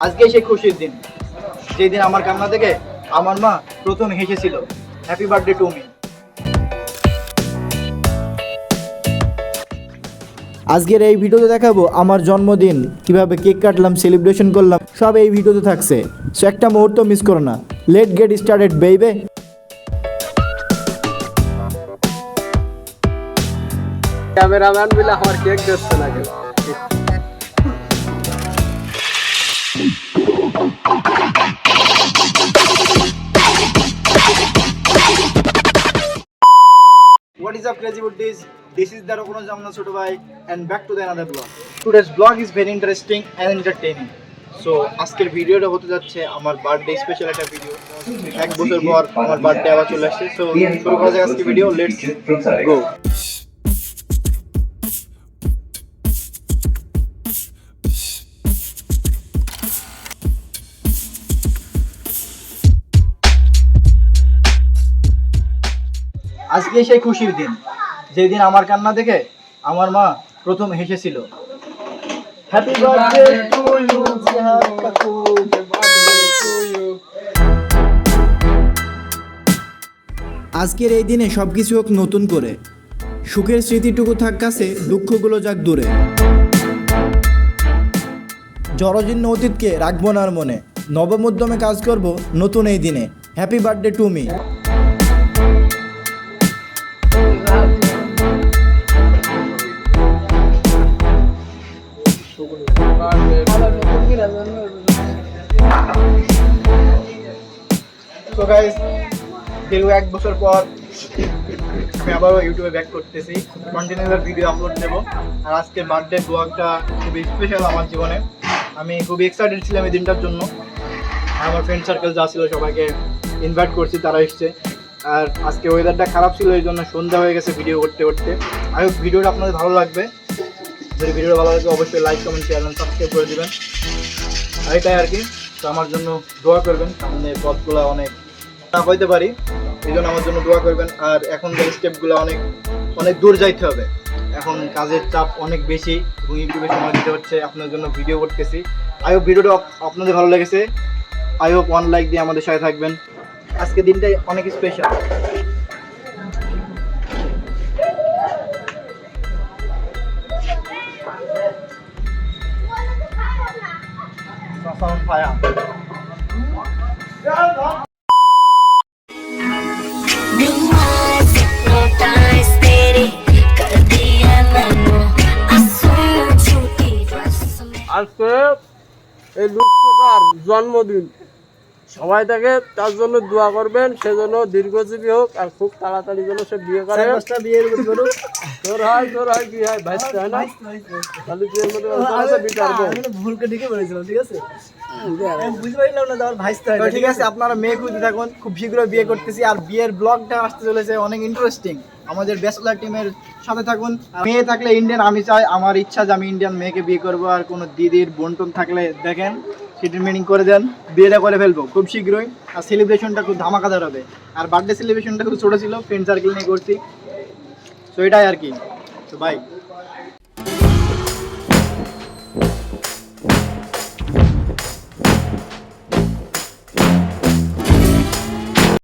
আজকে সেই খুশির দিন। যেই দিন আমার কান্না থেকে আমার মা প্রথম হেসেছিল হ্যাপি বার্থডে টু মি আজকের এই ভিডিওতে দেখাবো আমার জন্মদিন কীভাবে কেক কাটলাম সেলিব্রেশন করলাম সব এই ভিডিওতে থাকছে। সো একটা মুহূর্ত মিস করো না। Let get started babe cameraman বলে আমার কেক দিচ্ছে না What is up crazy buddies? This is Daro Kuno Jamna Choto Bhai and back to the another vlog. Today's vlog is very interesting and entertaining. So আজকের ভিডিওটা হতে যাচ্ছে আমার birthday special একটা ভিডিও এক বছর পর আমার বার্থডে আবার চলে আসছে সো শুরু করা যাক আজকে ভিডিও লেটস গো আজকে সেই খুশির দিন। যেই দিন আমার কান্না দেখে আমার মা প্রথম হেসেছিল হ্যাপি বার্থডে টু ইউ আজকের এই দিনে সব কিছু হোক নতুন করে। সুখের স্মৃতিটুকু থাক কাছে, দুঃখগুলো যাক দূরে। জরজীর্ণ অতীতকে রাখব না মনে। নবমুদ্যমে কাজ করব নতুন এই দিনে। হ্যাপি বার্থডে টু মি তো গাইস দীর্ঘ এক বছর পর আমি আবারও ইউটিউবে ব্যাক করতেছি। কন্টিনিউয়ার ভিডিও আপলোড দেবো আর আজকে বার্থডে ব্লগটা খুবই স্পেশাল আমার জীবনে। আমি খুবই এক্সাইটেড ছিলাম এই দিনটার জন্য। আমার ফ্রেন্ড সার্কেল যা ছিল সবাইকে ইনভাইট করছি, তারা এসছে। আর আজকে ওয়েদারটা খারাপ ছিল, এই জন্য সন্ধ্যা হয়ে গেছে ভিডিও করতে করতে। আর ভিডিওটা আপনাদের ভালো লাগবে। যদি ভিডিওটা ভালো লাগে, অবশ্যই লাইক কমেন্ট শেয়ার সাবস্ক্রাইব করে দেবেন। এটাই আর কি। তো আমার জন্য দোয়া করবেন, সামনে পথগুলো অনেক না হইতে পারি। এই জন্য আমার জন্য দোয়া করবেন। আর এখন যে স্টেপগুলো অনেক অনেক দূর যাইতে হবে। এখন কাজের চাপ অনেক বেশি এবং ইউটিউবে সময় দিতে হচ্ছে। আপনার জন্য ভিডিও করতেছি। আই হোপ ভিডিওটা আপনাদের ভালো লেগেছে। আই হোপ ওয়ান লাইক দিয়ে আমাদের সাথে থাকবেন। আজকে দিনটাই অনেক স্পেশাল Hasan Payan. আজকে এই লোকটার জন্মদিন সবাই তাকে তার জন্য দোয়া করবেন সেজন্য দীর্ঘজীবী হোক আর খুব তাড়াতাড়ি যেন সে বিয়ে করে। তোর হয় তোর হয় কি হয় ভাই হয় না? খালি তুই ঠিকই বলেছিলাম ঠিক আছে? ঠিক আছে আপনারা মেয়ে খুঁজে থাকুন খুব শীঘ্র বিয়ে করতেছি আর বিয়ের ব্লগটা আসতে চলেছে অনেক ইন্টারেস্টিং আমাদের ব্যাচলার টিমের সাথে থাকুন। মেয়ে থাকলে ইন্ডিয়ান আমি চাই আমার ইচ্ছা যে আমি ইন্ডিয়ান মেয়েকে বিয়ে করব আর কোনো দিদির বন্টন থাকলে দেখেন সেটির মিনিং করে দেন। বিয়েটা করে ফেলব খুব শীঘ্রই। আর সেলিব্রেশনটা খুব ধামাকাদার হবে। আর বার্থডে সেলিব্রেশনটা খুব ছোটো ছিল ফ্রেন্ড সার্কেল নিয়ে করছি। তো এটাই আর কি। তো বাই